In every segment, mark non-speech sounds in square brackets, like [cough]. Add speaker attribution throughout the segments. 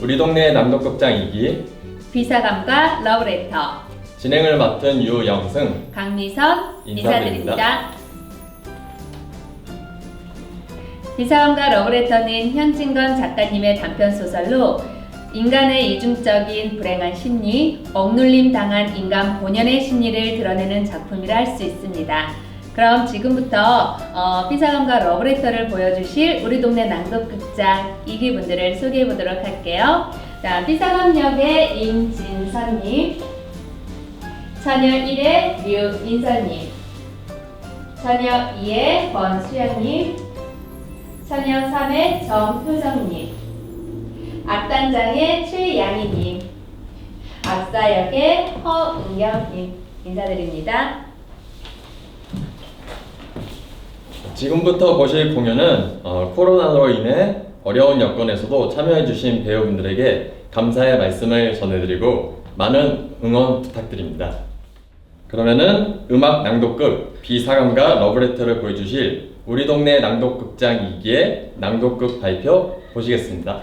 Speaker 1: 우리 동네 남독극장 2기
Speaker 2: 비사감과 러브레터
Speaker 1: 진행을 맡은 유영승
Speaker 2: 강미선
Speaker 1: 인사드립니다.
Speaker 2: 인사드립니다. 비사감과 러브레터는 현진건 작가님의 단편 소설로 인간의 이중적인 불행한 심리, 억눌림 당한 인간 본연의 심리를 드러내는 작품이라 할 수 있습니다. 그럼 지금부터 어, 피사감과 러브레터를 보여주실 우리 동네 낭독극장 이기 분들을 소개해 보도록 할게요. 자, 피사감 역의 임진선님, 처녀 1의 류인선님, 처녀 2의 권수영님, 처녀 3의 정효정님, 악단장의 최양희님, 악사역의 허은경님 인사드립니다.
Speaker 1: 지금부터 보실 공연은 어, 코로나로 인해 어려운 여건에서도 참여해주신 배우분들에게 감사의 말씀을 전해드리고 많은 응원 부탁드립니다. 그러면은 음악 낭독극 비사감과 러브레터를 보여주실 우리 동네 낭독극장 2기의 낭독극 발표 보시겠습니다.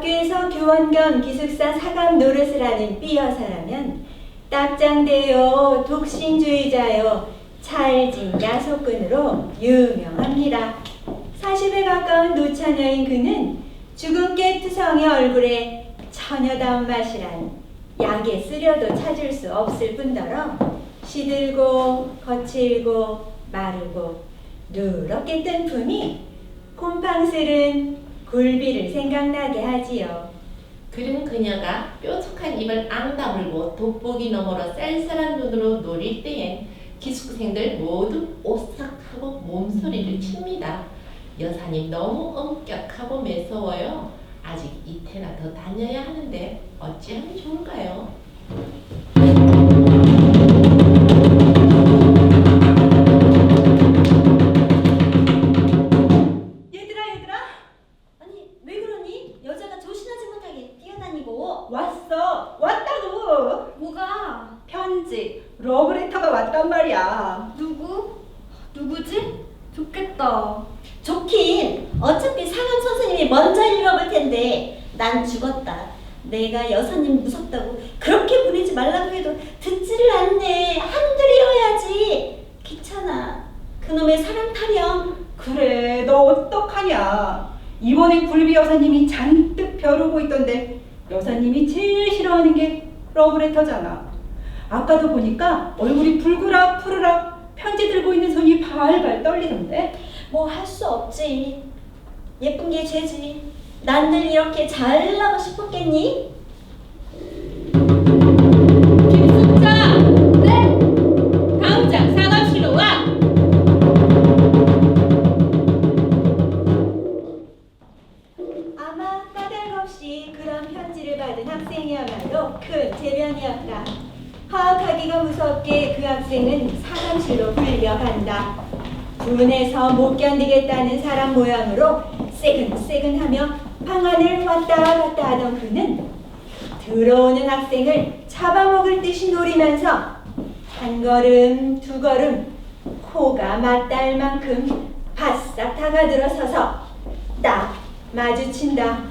Speaker 3: 학교에서 교원 겸 기숙사 사감 노릇을 하는 B 여사라면 딱장대요 독신주의자요 찰진 야속꾼으로 유명합니다. 40에 가까운 노처녀인 그는 주근깨 투성의 얼굴에 처녀다운 맛이란 약에 쓰려도 찾을 수 없을 뿐더러 시들고 거칠고 마르고 누렇게 뜬 품이 곰팡슬은 굴비를 생각나게 하지요.
Speaker 4: 그런 그녀가 뾰족한 입을 앙 다물고 돋보기 너머로 쌀쌀한 눈으로 노릴 때엔 기숙생들 모두 오싹하고 몸소리를 칩니다. 여사님 너무 엄격하고 매서워요. 아직 이태나 더 다녀야 하는데 어찌하면 좋을까요?
Speaker 3: 좋긴. 어차피 상암 선생님이 먼저 읽어볼 텐데. 난 죽었다. 내가 여사님 무섭다고 그렇게 보내지 말라고 해도 듣지를 않네. 한둘이어야지. 귀찮아. 그놈의 사랑 타령.
Speaker 5: 그래 너 어떡하냐? 이번엔 굴비 여사님이 잔뜩 벼르고 있던데 여사님이 제일 싫어하는 게 러브레터잖아. 아까도 보니까 얼굴이 불그락 푸르락 편지 들고 있는 손이 발발 떨리던데
Speaker 3: 뭐 할 수 없지 예쁜 게 죄지 난들 이렇게 잘나고 싶었겠니? 분해서 못 견디겠다는 사람 모양으로 새근새근하며 방 안을 왔다 갔다 하던 그는 들어오는 학생을 잡아먹을 듯이 노리면서 한 걸음 두 걸음 코가 맞닿을 만큼 바싹 다가들어서서 딱 마주친다.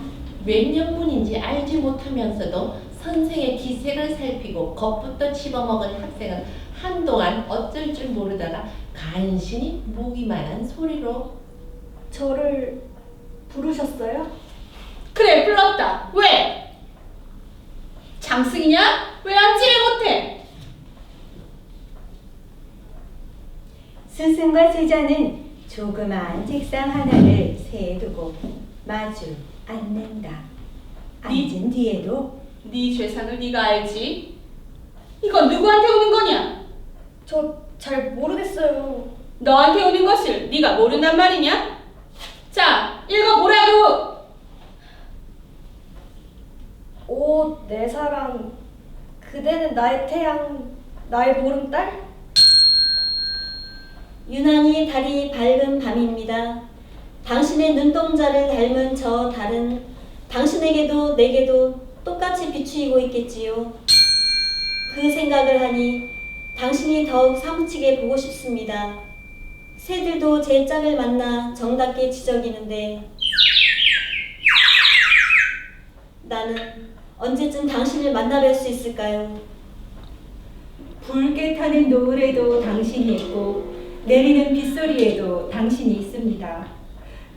Speaker 4: 몇 년분인지 알지 못하면서도 선생의 기색을 살피고 겁부터 집어먹은 학생은 한동안 어쩔 줄 모르다가 간신히 무기만한 소리로
Speaker 2: 저를 부르셨어요?
Speaker 6: 그래 불렀다 왜? 장승이냐? 왜 앉지를 못해?
Speaker 3: 스승과 제자는 조그마한 책상 하나를 세두고 마주 앉는다. 앉은 뒤에도
Speaker 6: 네 죄상을 네가 알지? 이건 누구한테 오는 거냐?
Speaker 2: 저 잘 모르겠어요.
Speaker 6: 너한테 오는 것을 네가 모른단 말이냐? 자, 읽어보라고!
Speaker 7: 오, 내 사랑. 그대는 나의 태양, 나의 보름달?
Speaker 3: 유난히 달이 밝은 밤입니다. 당신의 눈동자를 닮은 저 달은 당신에게도 내게도 똑같이 비추이고 있겠지요. 그 생각을 하니 당신이 더욱 사무치게 보고 싶습니다. 새들도 제 짝을 만나 정답게 지저귀는데 나는 언제쯤 당신을 만나뵐 수 있을까요?
Speaker 5: 붉게 타는 노을에도 당신이 있고 내리는 빗소리에도 당신이 있습니다.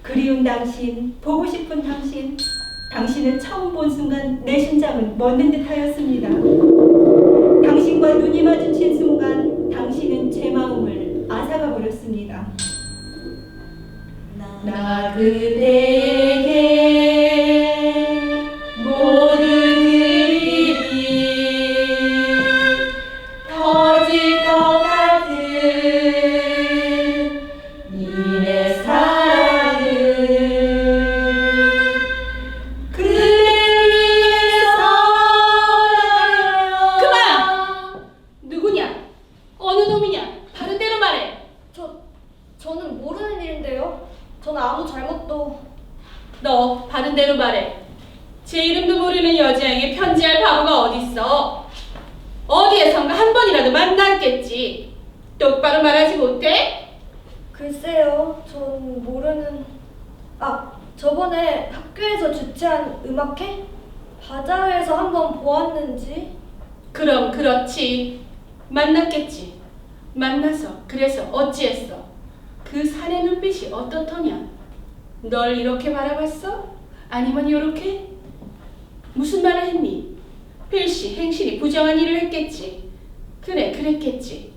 Speaker 5: 그리운 당신, 보고 싶은 당신, 당신을 처음 본 순간 내 심장은 멎는 듯하였습니다. 당신과 눈이 마주친 순간 당신은 제 마음을 앗아가 버렸습니다.
Speaker 3: 나
Speaker 4: 그대
Speaker 7: 글쎄요, 전 모르는. 아, 저번에 학교에서 주최한 음악회? 바자회에서 한번 보았는지.
Speaker 6: 그럼 그렇지. 만났겠지. 만나서 그래서 어찌했어? 그 사내 눈빛이 어떻더냐? 널 이렇게 바라봤어? 아니면 요렇게? 무슨 말을 했니? 필시 행실이 부정한 일을 했겠지. 그래, 그랬겠지.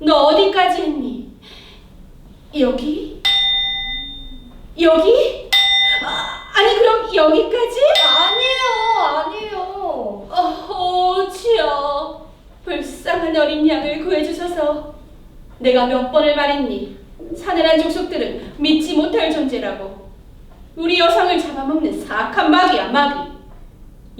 Speaker 6: 너 어디까지 했니? 여기? 여기? 아, 아니 그럼 여기까지?
Speaker 7: 아니에요, 아니에요.
Speaker 6: 어허, 치여. 불쌍한 어린 양을 구해주셔서 내가 몇 번을 말했니? 사내란 족속들은 믿지 못할 존재라고. 우리 여성을 잡아먹는 사악한 마귀야, 마귀.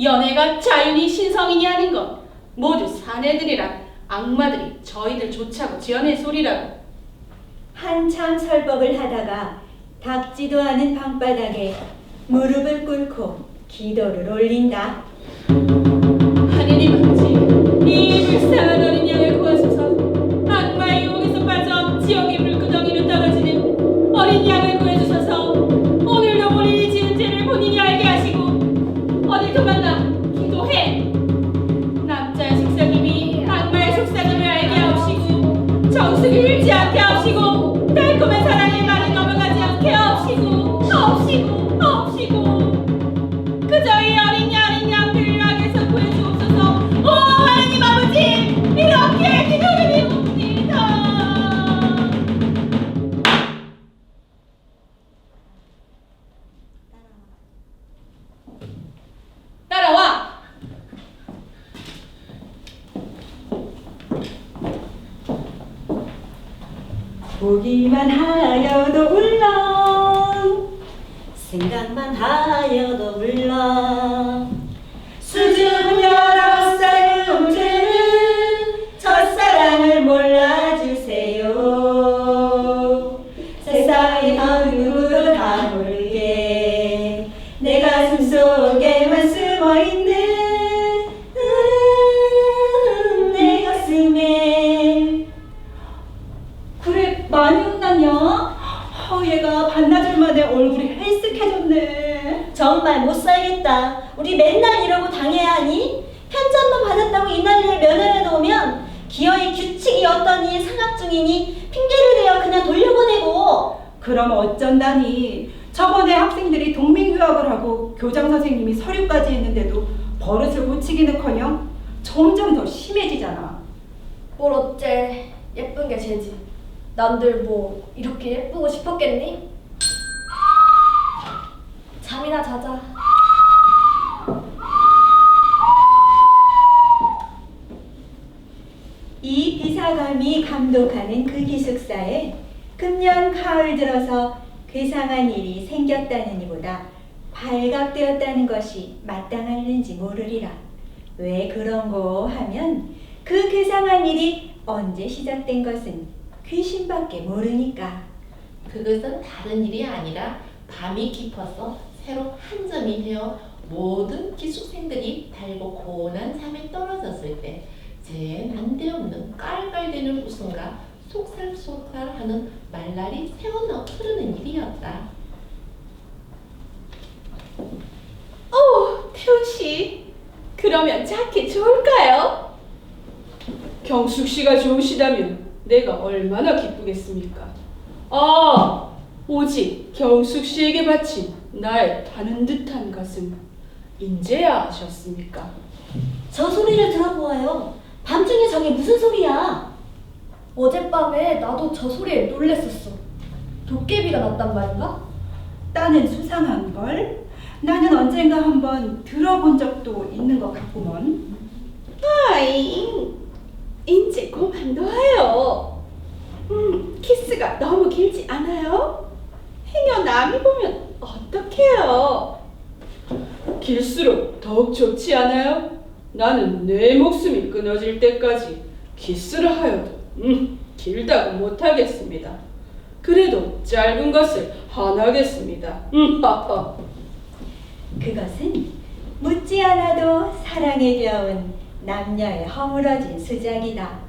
Speaker 6: 연애가 자연히 신성인이 하는 건 모두 사내들이란 악마들이 저희들 조차고 지어낸 소리라고.
Speaker 3: 한참 설법을 하다가 닿지도 않은 방바닥에 무릎을 꿇고 기도를 올린다.
Speaker 6: 하느님 아버지, 이 불쌍한 어린 양을 구하소서. 하옵시
Speaker 3: 어떠니 상학 중이니 핑계를 대어 그냥 돌려보내고
Speaker 5: 그럼 어쩐다니 저번에 학생들이 동맹휴학을 하고 교장 선생님이 서류까지 했는데도 버릇을 고치기는커녕 점점 더 심해지잖아
Speaker 7: 뭘 어째, 예쁜 게 죄지. 남들 뭐, 이렇게 예쁘고 싶었겠니? 잠이나 자자.
Speaker 3: 이 비 사감이 감독하는 그 기숙사에 금년 가을 들어서 괴상한 일이 생겼다는 이보다 발각되었다는 것이 마땅할는지 모르리라. 왜 그런 거 하면 그 괴상한 일이 언제 시작된 것은 귀신밖에 모르니까.
Speaker 4: 그것은 다른 일이 아니라 밤이 깊어서 새로 한 점이 되어 모든 기숙생들이 달고 고운한 잠에 떨어졌을 때 제 난데없는 깔깔대는 웃음과 속살속살하는 말날이 새어나 흐르는 일이었다.
Speaker 6: 어, 태훈 씨. 그러면 자켓 좋을까요? 경숙 씨가 좋으시다면 내가 얼마나 기쁘겠습니까? 아, 오직 경숙 씨에게 바친 나의 타는 듯한 가슴 인제야 아셨습니까?
Speaker 3: 저 소리를 들어보아요. 밤중에 저게 무슨 소리야?
Speaker 7: 어젯밤에 나도 저 소리에 놀랬었어. 도깨비가 났단 말인가?
Speaker 5: 딴은 수상한 걸. 나는 언젠가 한번 들어본 적도 있는 것 같구먼.
Speaker 6: 아이, 인제 그만둬요. 음, 키스가 너무 길지 않아요? 행여 남이 보면 어떡해요? 길수록 더욱 좋지 않아요? 나는 내 목숨이 끊어질 때까지 키스를 하여도 음, 길다고 못하겠습니다. 그래도 짧은 것을 하나겠습니다. 음, [laughs] 하하.
Speaker 3: 그것은 묻지 않아도 사랑에 겨운 남녀의 허물어진 수작이다.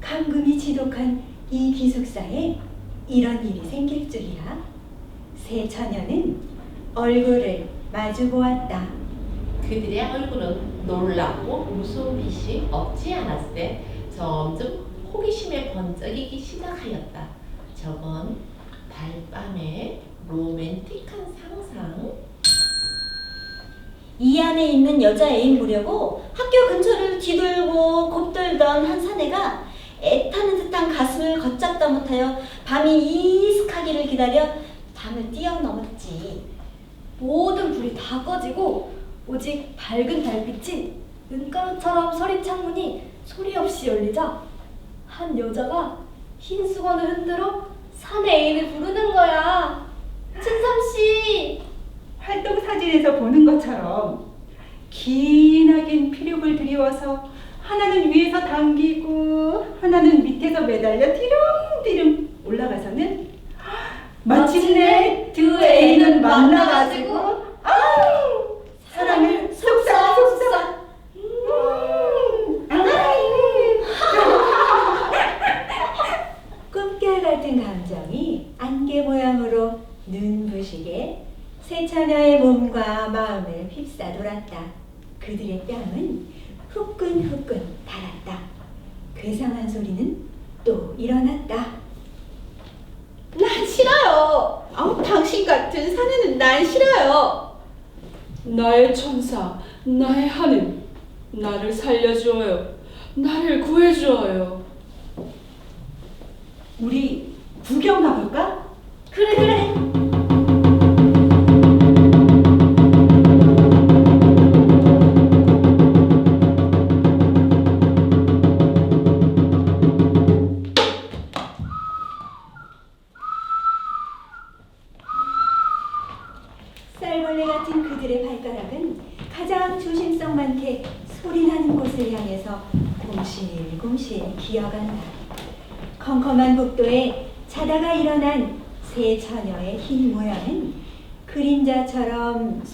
Speaker 3: 감금이 지독한 이 기숙사에 이런 일이 생길 줄이야. 세 처녀는 얼굴을 마주 보았다.
Speaker 4: 그들의 얼굴은 놀랍고 무서운 빛이 없지 않았을 때 점점 호기심에 번쩍이기 시작하였다. 저건 달밤의 로맨틱한 상상.
Speaker 3: 이 안에 있는 여자 애인 보려고 학교 근처를 뒤돌고 곱돌던 한 사내가 애타는 듯한 가슴을 걷잡다 못하여 밤이 이슥하기를 기다려 밤을 뛰어넘었지.
Speaker 7: 모든 불이 다 꺼지고 오직 밝은 달빛이 눈가루처럼 서린 창문이 소리 없이 열리자 한 여자가 흰 수건을 흔들어 사내 애인을 부르는 거야. 춘삼 씨.
Speaker 5: 활동 사진에서 보는 것처럼 기나긴 피륙을 들이워서 하나는 위에서 당기고 하나는 밑에서 매달려 뒤름뒤름 올라가서는 마침내 두 애인은 만나가지고 아우 사랑을 속삭속삭 음, 아이.
Speaker 3: 꿈결 같은 감정이 안개 모양으로 눈부시게 세 처녀의 몸과 마음을 휩싸돌았다. 그들의 뺨은 후끈후끈 달았다. 괴상한 소리는 또 일어났다.
Speaker 6: 난 싫어요. 아우 당신 같은 사내는 난 싫어요. 나의 천사, 나의 하늘, 나를 살려주어요. 나를 구해주어요.
Speaker 5: 우리 구경 가볼까?
Speaker 7: 그래 그래.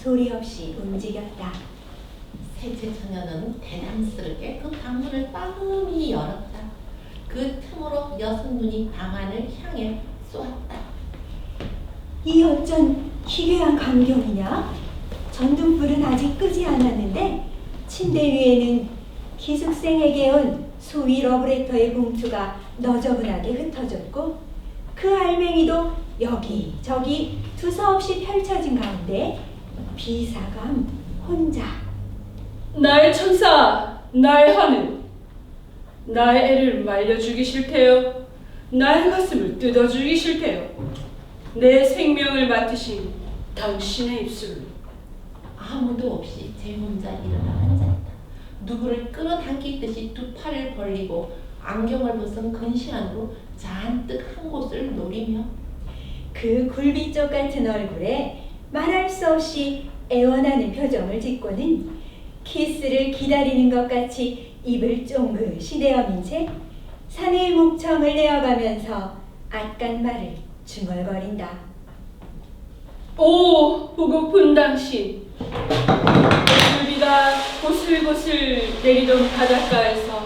Speaker 3: 소리 없이 움직였다.
Speaker 4: 셋째 처녀는 대담스럽게 그 방문을 빠금히 열었다. 그 틈으로 여섯 눈이 방안을 향해 쏘았다.
Speaker 3: 이 어쩐 기괴한 광경이냐? 전등불은 아직 끄지 않았는데 침대 위에는 기숙생에게 온 소위 러브레터의 봉투가 너저분하게 흩어졌고 그 알맹이도 여기저기 두서없이 펼쳐진 가운데 비사감 혼자
Speaker 6: 나의 천사, 나의 하늘, 나의 애를 말려주기 싫대요. 나의 가슴을 뜯어주기 싫대요. 내 생명을 맡으신 당신의 입술로.
Speaker 4: 아무도 없이 제 혼자 일어나 앉았다. 누구를 끌어당길 듯이 두 팔을 벌리고 안경을 벗은 근시안으로 잔뜩 한 곳을 노리며
Speaker 3: 그 굴비쪽 같은 얼굴에 말할 수 없이 애원하는 표정을 짓고는
Speaker 6: 키스를 기다리는 것 같이 입을 쫑긋이 내어민 채 산의 목청을 내어가면서 악간 말을 중얼거린다.
Speaker 8: 오 보고픈 당신 굴비가 고슬고슬 내리던 바닷가에서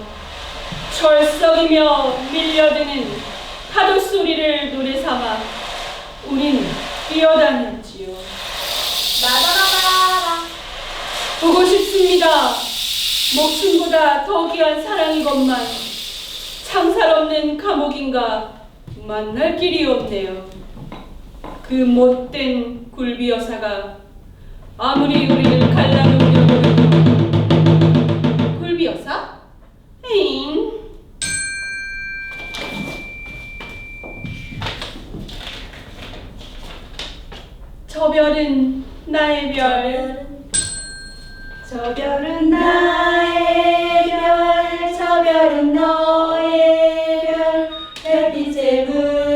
Speaker 8: 철썩이며 밀려드는 파도 소리를 노래 삼아 우린 뛰어다녔지 요
Speaker 7: 마다라다라.
Speaker 8: 보고 싶습니다 목숨보다 더 귀한 사랑이건만 창살 없는 감옥인가 만날 길이 없네요 그 못된 굴비 여사가 아무리 우리를 갈라놓으려고 해도 굴비 여사? 에잉 저 별은 나의 별.
Speaker 6: 저 별은 나의 별, 저 별은 너의 별, 별빛에 물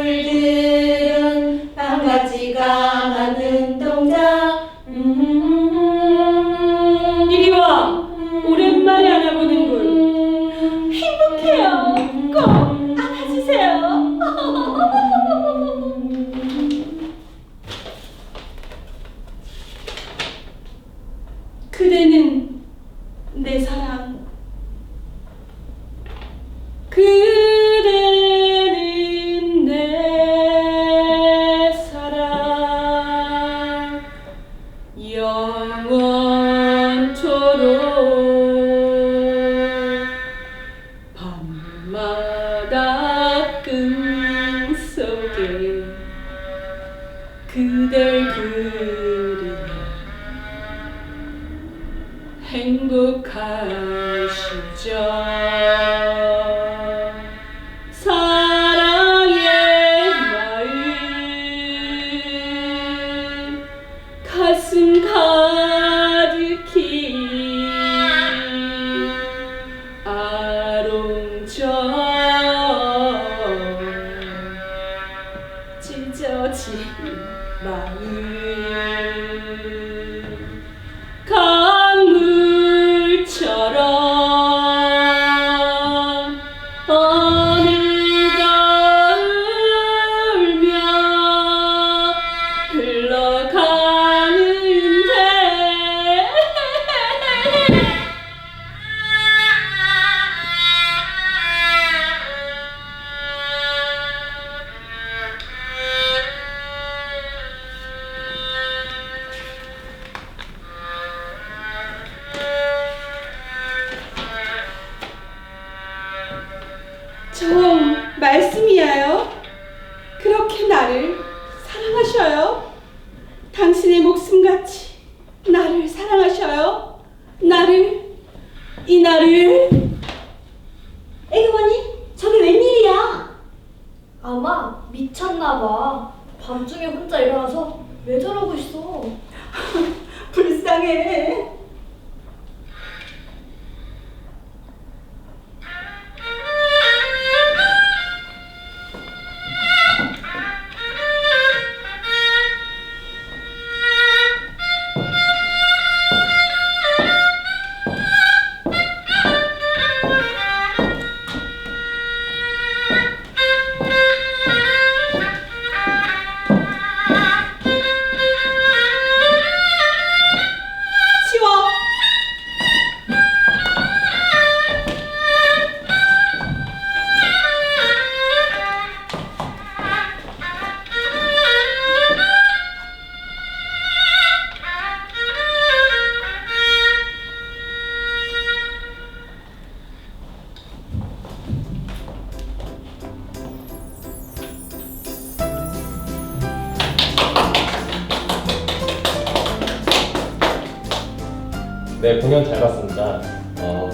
Speaker 1: 네, 공연 잘 봤습니다. 어,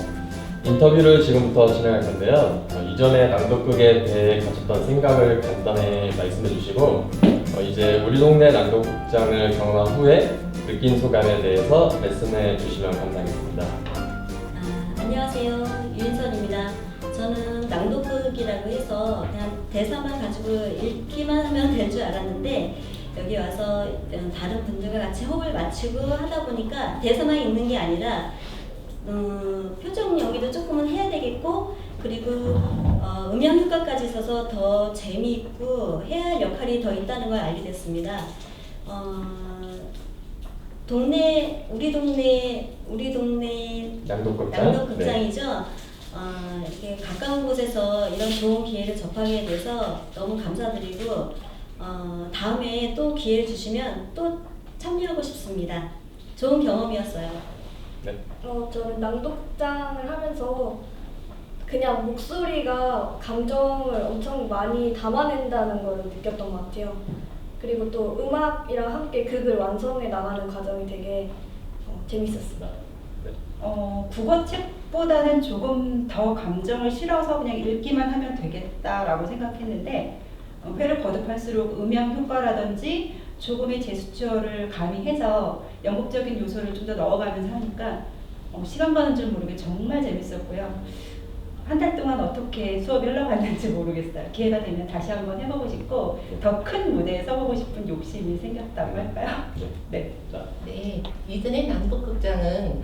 Speaker 1: 인터뷰를 지금부터 진행할 건데요. 어, 이전에 낭독극에 대해 가졌던 생각을 간단히 말씀해 주시고 어, 이제 우리 동네 낭독극장을 경험한 후에 느낀 소감에 대해서 말씀해 주시면 감사하겠습니다.
Speaker 6: 아, 안녕하세요. 유인선입니다. 저는 낭독극이라고 해서 그냥 대사만 가지고 읽기만 하면 될 줄 알았는데 여기 와서 다른 분들과 같이 호흡을 맞추고 하다 보니까 대사만 읽는 게 아니라
Speaker 3: 음, 표정 연기도 조금은 해야 되겠고 그리고 어, 음향 효과까지 있어서 더 재미있고 해야 할 역할이 더 있다는 걸 알게 됐습니다. 어, 동네 우리 동네 우리 동네
Speaker 1: 낭독극장.
Speaker 3: 양덕극장이죠. 어, 이렇게 가까운 곳에서 이런 좋은 기회를 접하게 돼서 너무 감사드리고 어, 다음에 또 기회를 주시면 또 참여하고 싶습니다. 좋은 경험이었어요.
Speaker 1: 네.
Speaker 7: 어, 저는 낭독장을 하면서 그냥 목소리가 감정을 엄청 많이 담아낸다는 걸 느꼈던 것 같아요. 그리고 또 음악이랑 함께 극을 완성해 나가는 과정이 되게 어, 재밌었어요.
Speaker 5: 어, 국어책보다는 조금 더 감정을 실어서 그냥 읽기만 하면 되겠다라고 생각했는데 어, 회를 거듭할수록 음향 효과라든지 조금의 제스처를 가미해서 연극적인 요소를 좀 더 넣어가면서 하니까 어, 시간 가는 줄 모르게 정말 재밌었고요. 한 달 동안 어떻게 수업이 흘러갔는지 모르겠어요. 기회가 되면 다시 한번 해보고 싶고 더 큰 무대에 서보고 싶은 욕심이 생겼다고 할까요?
Speaker 1: 네.
Speaker 5: 네.
Speaker 1: 자,
Speaker 4: 네, 이전에 남북극장은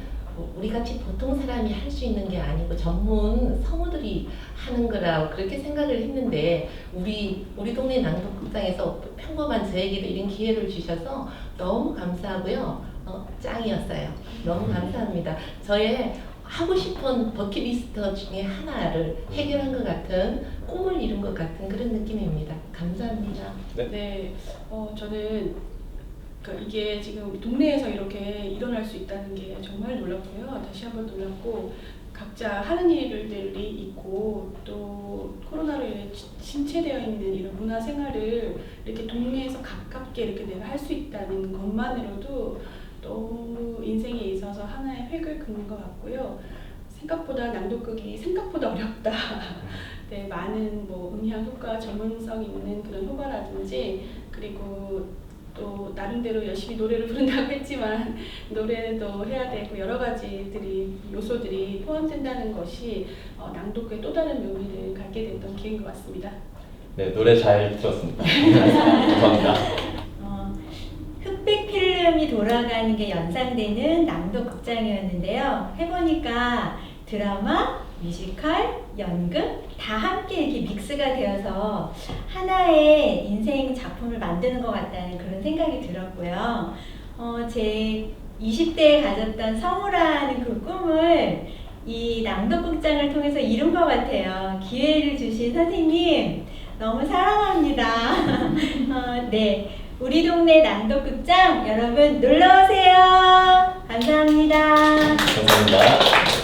Speaker 4: 우리 같이 보통 사람이 할 수 있는 게 아니고 전문 성우들이 하는 거라고 그렇게 생각을 했는데 우리 우리 동네 낭독극장에서 평범한 저에게도 이런 기회를 주셔서 너무 감사하고요. 어, 짱이었어요. 너무 감사합니다. 저의 하고 싶은 버킷리스트 중에 하나를 해결한 것 같은 꿈을 이룬 것 같은 그런 느낌입니다. 감사합니다.
Speaker 1: 네.
Speaker 6: 네, 어, 저는 그 이게 지금 동네에서 이렇게 일어날 수 있다는 게 정말 놀랍고요. 다시 한번 놀랍고 각자 하는 일들이 있고 또 코로나로 인해 지- 침체되어 있는 이런 문화 생활을 이렇게 동네에서 가깝게 이렇게 내가 할 수 있다는 것만으로도 너무 인생에 있어서 하나의 획을 긋는 것 같고요. 생각보다 낭독극이 생각보다 어렵다. [laughs] 네, 많은 뭐 음향 효과, 전문성 있는 그런 효과라든지 그리고 또 나름대로 열심히 노래를 부른다고 했지만 노래도 해야 되고 여러 가지들이 요소들이 포함된다는 것이 어, 낭독의 또 다른 묘미를 갖게 됐던 기회인 것 같습니다.
Speaker 1: 네, 노래 잘 들었습니다. [laughs] 감사합니다.
Speaker 3: 어, 흑백 필름이 돌아가는 게 연상되는 낭독 극장이었는데요. 해보니까 드라마, 뮤지컬, 연극 다 함께 이렇게 믹스가 되어서 하나의 인생 작품을 만드는 것 같다는 그런 생각이 들었고요. 어, 제 20대에 가졌던 성우라는 그 꿈을 이 낭독극장을 통해서 이룬 것 같아요. 기회를 주신 선생님 너무 사랑합니다. [laughs] 어, 네. 우리 동네 낭독극장 여러분 놀러 오세요. 감사합니다.
Speaker 1: 감사합니다.